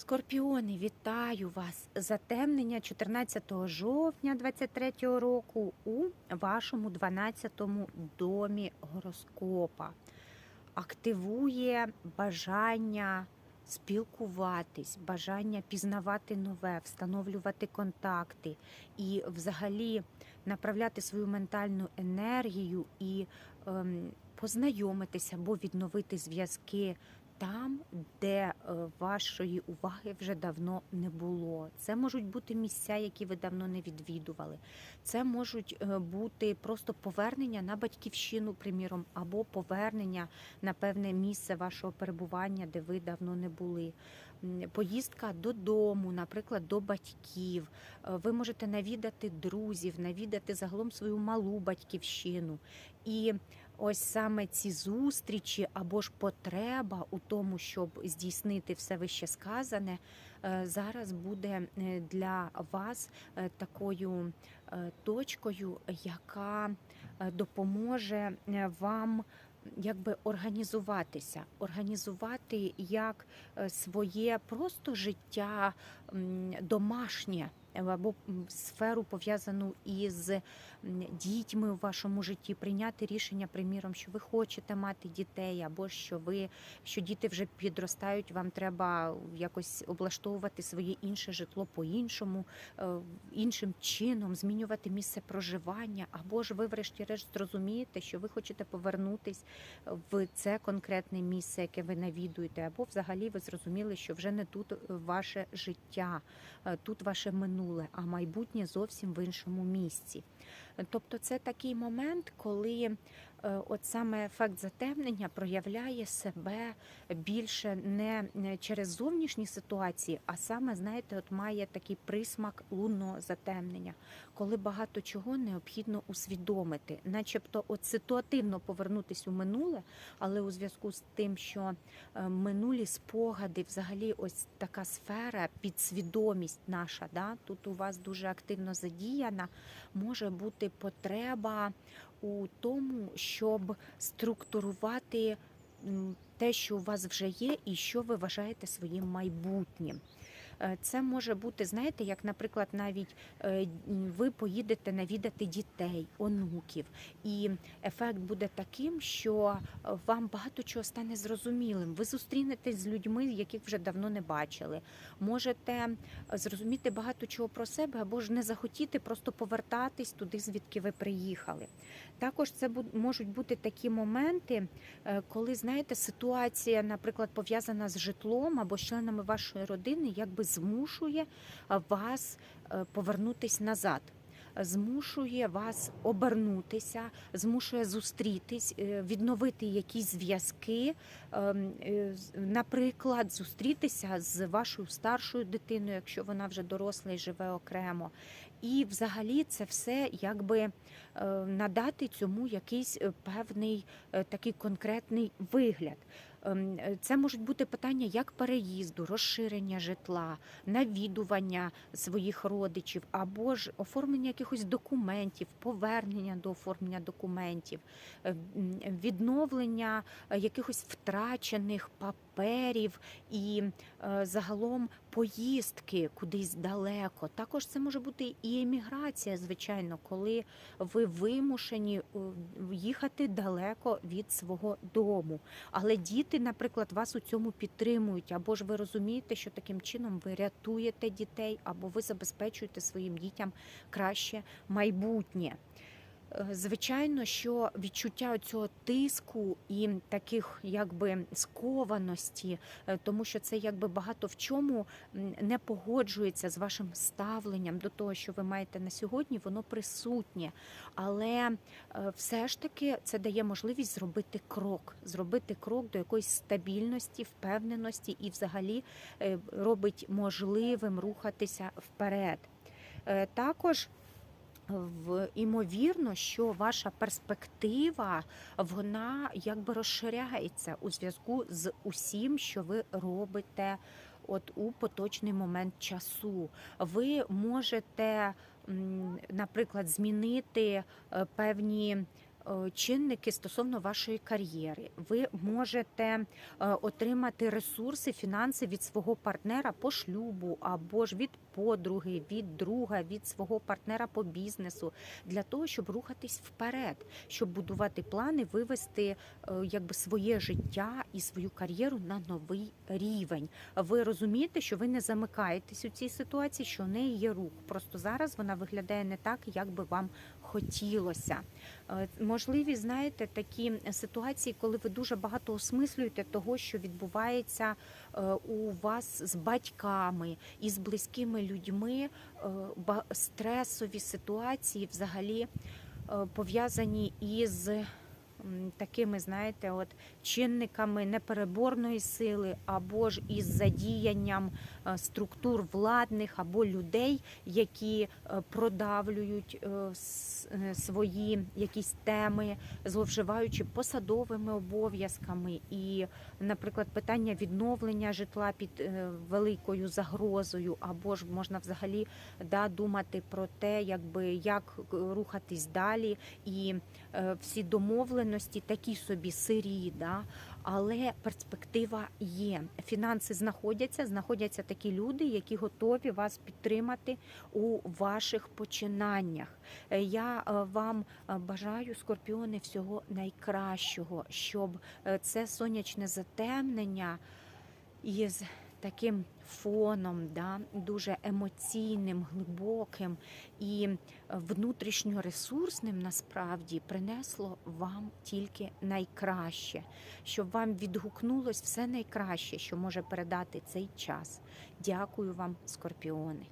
Скорпіони, вітаю вас! Затемнення 14 жовтня 23 року у вашому 12 домі гороскопа. Активує бажання спілкуватись, бажання пізнавати нове, встановлювати контакти і взагалі направляти свою ментальну енергію і ем, познайомитися або відновити зв'язки там, де е, вашої уваги вже давно не було. Це можуть бути місця, які ви давно не відвідували. Це можуть е, бути просто повернення на батьківщину, приміром, або повернення на певне місце вашого перебування, де ви давно не були. Поїздка додому, наприклад, до батьків. Е, Ви можете навідати друзів, навідати загалом свою малу батьківщину. І ось саме ці зустрічі або ж потреба у тому, щоб здійснити все вище сказане, е, зараз буде е, для вас е, такою точкою, яка допоможе вам. Якби організуватися, організувати як своє просто життя домашнє або сферу пов'язану із дітьми у вашому житті, прийняти рішення, приміром, що ви хочете мати дітей, або що ви що діти вже підростають, вам треба якось облаштовувати своє інше житло по-іншому, е, іншим чином, змінювати місце проживання, або ж ви, врешті-решт, зрозумієте, що ви хочете повернутись в це конкретне місце, яке ви навідуєте, або взагалі ви зрозуміли, що вже не тут ваше життя, е, тут ваше минуле, а майбутнє зовсім в іншому місці. Тобто, це такий момент, коли от саме ефект затемнення проявляє себе більше не через зовнішні ситуації, а саме, знаєте, от має такий присмак лунного затемнення, коли багато чого необхідно усвідомити, начебто от ситуативно повернутись у минуле, але у зв'язку з тим, що е, минулі спогади, взагалі, ось така сфера, підсвідомість наша, да, тут у вас дуже активно задіяна, може бути потреба у тому, щоб структурувати те, що у вас вже є, і що ви вважаєте своїм майбутнім. Е, Це може бути, знаєте, як, наприклад, навіть е, ви поїдете навідати дітей, онуків, і ефект буде таким, що е, вам багато чого стане зрозумілим. Ви зустрінетесь з людьми, яких вже давно не бачили. Можете зрозуміти багато чого про себе, або ж не захотіти просто повертатись туди, звідки ви приїхали. Також це можуть бути такі моменти, коли знаєте, ситуація, наприклад, пов'язана з житлом або з членами вашої родини, якби змушує вас е, повернутись назад. Змушує вас обернутися, змушує зустрітись, е, відновити якісь зв'язки, ем, е, наприклад, зустрітися з вашою старшою дитиною, якщо вона вже доросла і живе окремо. І взагалі це все якби надати цьому якийсь певний такий конкретний вигляд. Ем, е, Це можуть бути питання як переїзду, розширення житла, навідування своїх родичів, або ж оформлення якихось документів, повернення до оформлення документів, е, відновлення е, якихось втрачених паперів і е, загалом поїздки кудись далеко. Також це може бути і еміграція, звичайно, коли ви вимушені е, їхати далеко від свого дому. Але діти, наприклад, вас у цьому підтримують, або ж ви розумієте, що таким чином ви рятуєте дітей, або ви забезпечуєте своїм дітям краще майбутнє. Е, Звичайно, що відчуття цього тиску і таких якби скованості, е, тому що це якби багато в чому не погоджується з вашим ставленням до того, що ви маєте на сьогодні, воно присутнє. Але е, все ж таки це дає можливість зробити крок, зробити крок до якоїсь стабільності, впевненості і взагалі робить можливим рухатися вперед. Також імовірно, що ваша перспектива вона якби розширяється у зв'язку з усім, що ви робите. От у поточний момент часу ви можете, наприклад, змінити е, певні чинники стосовно вашої кар'єри. Ви можете е, отримати ресурси, фінанси від свого партнера по шлюбу, або ж від подруги, від друга, від свого партнера по бізнесу для того, щоб рухатись вперед, щоб будувати плани, вивести е, якби своє життя і свою кар'єру на новий рівень. Ви розумієте, що ви не замикаєтесь у цій ситуації, що в неї є рух. Просто зараз вона виглядає не так, як би вам хотілося. Е, Можливі, знаєте, такі ситуації, коли ви дуже багато осмислюєте того, що відбувається е, у вас з батьками і з близькими людьми, е, стресові ситуації взагалі е, пов'язані із такими, знаєте, от чинниками непереборної сили, або ж із задіянням е, структур владних або людей, які е, продавлюють е, е, свої якісь теми, зловживаючи посадовими обов'язками, і, наприклад, питання відновлення житла під е, великою загрозою, або ж можна взагалі да, думати про те, якби як е, рухатись далі, і е, всі домовленості такі собі сирі, да, але перспектива є. Фінанси знаходяться, знаходяться такі люди, які готові вас підтримати у ваших починаннях. Е, Я е, вам е, бажаю, скорпіони, всього найкращого, щоб це сонячне затемнення із таким фоном, да, дуже емоційним, глибоким і внутрішньоресурсним насправді принесло вам тільки найкраще, щоб вам відгукнулось все найкраще, що може передати цей час. Дякую вам, скорпіони.